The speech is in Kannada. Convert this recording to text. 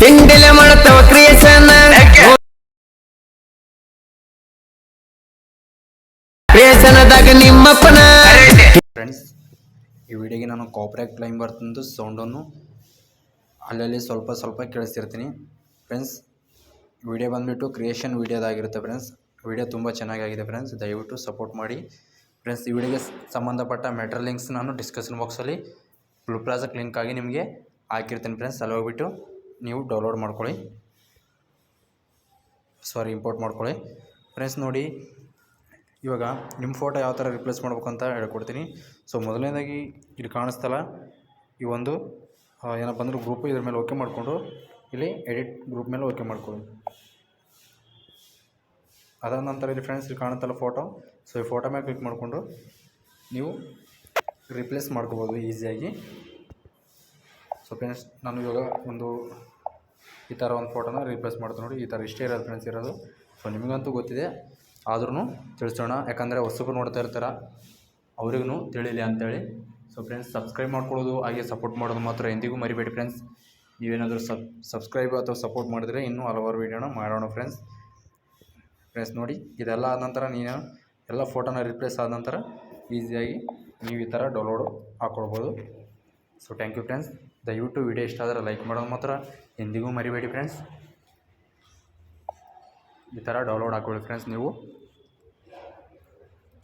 ತಿಂಡಿಲೆ ಮಾಡ್ತಾವ ಕ್ರಿಯೇಷನ್. ಕ್ರಿಯೇಷನ್ದಾಗ ನಿಮ್ಮಪ್ಪನ. ಫ್ರೆಂಡ್ಸ್ ಈ ವಿಡಿಯೋಗೆ ನಾನು ಕಾಪ್ರ್ಯಾಕ್ ಕ್ಲೈಮ್ ಬರ್ತಂದು ಸೌಂಡನ್ನು ಅಲ್ಲಲ್ಲಿ ಸ್ವಲ್ಪ ಸ್ವಲ್ಪ ಕೇಳಿಸ್ತಿರ್ತೀನಿ. ಫ್ರೆಂಡ್ಸ್ ವಿಡಿಯೋ ಬಂದುಬಿಟ್ಟು ಕ್ರಿಯೇಷನ್ ವಿಡಿಯೋದಾಗಿರುತ್ತೆ ಫ್ರೆಂಡ್ಸ್ ವಿಡಿಯೋ ತುಂಬ ಚೆನ್ನಾಗಾಗಿದೆ ಫ್ರೆಂಡ್ಸ್ ದಯವಿಟ್ಟು ಸಪೋರ್ಟ್ ಮಾಡಿ. ಫ್ರೆಂಡ್ಸ್ ಈ ವಿಡಿಯೋಗೆ ಸಂಬಂಧಪಟ್ಟ ಮೆಟ್ರಲ್ ಲಿಂಕ್ಸ್ ನಾನು ಡಿಸ್ಕಷನ್ ಬಾಕ್ಸಲ್ಲಿ ಬ್ಲೂ ಪ್ಲಾಸಕ್ ಲಿಂಕ್ ಆಗಿ ನಿಮಗೆ ಹಾಕಿರ್ತೀನಿ ಫ್ರೆಂಡ್ಸ್ ಅಲ್ಲಿ ಹೋಗ್ಬಿಟ್ಟು ನೀವು ಡೌನ್ಲೋಡ್ ಮಾಡ್ಕೊಳ್ಳಿ. ಸಾರಿ ಇಂಪೋರ್ಟ್ ಮಾಡ್ಕೊಳ್ಳಿ. ಫ್ರೆಂಡ್ಸ್ ನೋಡಿ, ಇವಾಗ ನಿಮ್ಮ ಫೋಟೋ ಯಾವ ಥರ ರಿಪ್ಲೇಸ್ ಮಾಡ್ಬೇಕು ಅಂತ ಹೇಳ್ಕೊಡ್ತೀನಿ. ಸೊ ಮೊದಲನೇದಾಗಿ ಇಲ್ಲಿ ಕಾಣಿಸ್ತಲ್ಲ, ಈ ಒಂದು ಏನಪ್ಪ ಅಂದ್ರೆ ಗ್ರೂಪ್ ಇದ್ರ ಮೇಲೆ ಓಕೆ ಮಾಡಿಕೊಂಡು, ಇಲ್ಲಿ ಎಡಿಟ್ ಗ್ರೂಪ್ ಮೇಲೆ ಓಕೆ ಮಾಡ್ಕೊಳ್ಳಿ. ಅದಾದ ನಂತರ ಇಲ್ಲಿ ಫ್ರೆಂಡ್ಸ್ ಇಲ್ಲಿ ಕಾಣುತ್ತಲ್ಲ ಫೋಟೋ ಸೊ ಈ ಫೋಟೋ ಮೇಲೆ ಕ್ಲಿಕ್ ಮಾಡಿಕೊಂಡು, ನೀವು ರಿಪ್ಲೇಸ್ ಮಾಡ್ಕೋಬೋದು ಈಸಿಯಾಗಿ ಸೊ ಫ್ರೆಂಡ್ಸ್ ನಾನು ಇವಾಗ ಒಂದು ಈ ಥರ ಒಂದು ಫೋಟೋನ ರಿಪ್ಲೇಸ್ ಮಾಡ್ತೀನಿ ನೋಡಿ. ಈ ಥರ ಇಷ್ಟೇ ಇರೋದು ಫ್ರೆಂಡ್ಸ್ ಇರೋದು. ಸೊ ನಿಮಗಂತೂ ಗೊತ್ತಿದೆ. ಆದ್ರೂ ತಿಳಿಸೋಣ. ಯಾಕಂದರೆ ಹೊಸಬ್ರು ನೋಡ್ತಾ ಇರ್ತಾರ? ಅವ್ರಿಗೂ ತಿಳಿಲಿ ಅಂತೇಳಿ. ಸೊ ಫ್ರೆಂಡ್ಸ್ ಸಬ್ಸ್ಕ್ರೈಬ್ ಮಾಡ್ಕೊಳ್ಳೋದು, ಹಾಗೆ ಸಪೋರ್ಟ್ ಮಾಡೋದು ಮಾತ್ರ ಎಂದಿಗೂ ಮರಿಬೇಡಿ ಫ್ರೆಂಡ್ಸ್ ನೀವೇನಾದರೂ ಸಬ್ ಸಬ್ಸ್ಕ್ರೈಬ್ ಅಥವಾ ಸಪೋರ್ಟ್ ಮಾಡಿದರೆ ಇನ್ನೂ ಹಲವಾರು ವೀಡಿಯೋನ ಮಾಡೋಣ ಫ್ರೆಂಡ್ಸ್ ಫ್ರೆಂಡ್ಸ್ ನೋಡಿ, ಇದೆಲ್ಲ ಆದ ನಂತರ ನೀನು ಎಲ್ಲ ಫೋಟೋನ ರಿಪ್ಲೇಸ್ ಆದ ನಂತರ ಈಸಿಯಾಗಿ ನೀವು ಈ ಥರ ಡೌನ್ಲೋಡು ಹಾಕ್ಕೊಳ್ಬೋದು ಸೊ ಥ್ಯಾಂಕ್ ಯು ಫ್ರೆಂಡ್ಸ್ ದಯವಿಟ್ಟು ವಿಡಿಯೋ ಇಷ್ಟ ಆದರೆ ಲೈಕ್ ಮಾಡೋದು ಮಾತ್ರ. ಎಂದಿಗೂ ಮರಿಬೇಡಿ ಫ್ರೆಂಡ್ಸ್ ಈ ಥರ ಡೌನ್ಲೋಡ್ ಹಾಕೊಳ್ಳಿ ಫ್ರೆಂಡ್ಸ್ ನೀವು.